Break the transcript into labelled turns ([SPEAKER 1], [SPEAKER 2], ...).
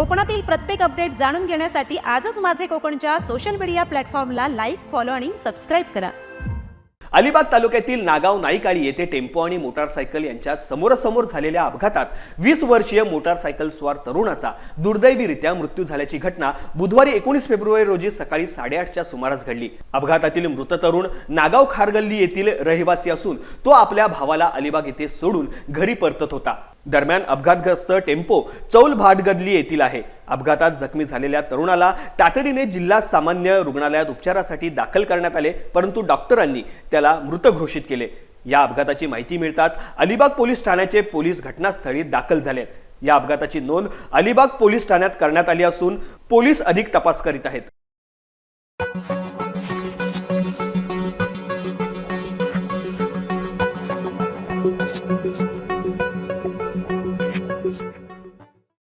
[SPEAKER 1] कोकणातील प्रत्येक अपडेट जाणून घेण्यासाठी आजच माझे कोकणच्या सोशल मीडिया प्लॅटफॉर्मला लाईक फॉलो आणि सबस्क्राईब करा.
[SPEAKER 2] अलिबाग तालुक्यातील नागाव नाईकाळी येथे टेम्पो आणि मोटारसायकल यांच्यात समोरासमोर झालेल्या अपघातात वीस वर्षीय मोटारसायकल स्वार तरुणाचा दुर्दैवीरित्या मृत्यू झाल्याची घटना बुधवारी एकोणीस फेब्रुवारी रोजी सकाळी साडेआठच्या सुमारास घडली. अपघातातील मृत तरुण नागाव खारगल्ली येथील रहिवासी असून तो आपल्या भावाला अलिबाग येथे सोडून घरी परतत होता. दरम्यान अपघातग्रस्त टेम्पो चौल भाटगदली येथील आहे. अपघातात जखमी झालेल्या तरुणाला तातडीने जिल्हा सामान्य रुग्णालयात उपचारासाठी दाखल करण्यात आले परंतु डॉक्टरांनी त्याला मृत घोषित केले. या अपघाताची माहिती मिळताच अलिबाग पोलीस ठाण्याचे पोलीस घटनास्थळी दाखल झाले. या अपघाताची नोंद अलिबाग पोलीस ठाण्यात करण्यात आली असून पोलीस अधिक तपास करीत आहेत. Bye.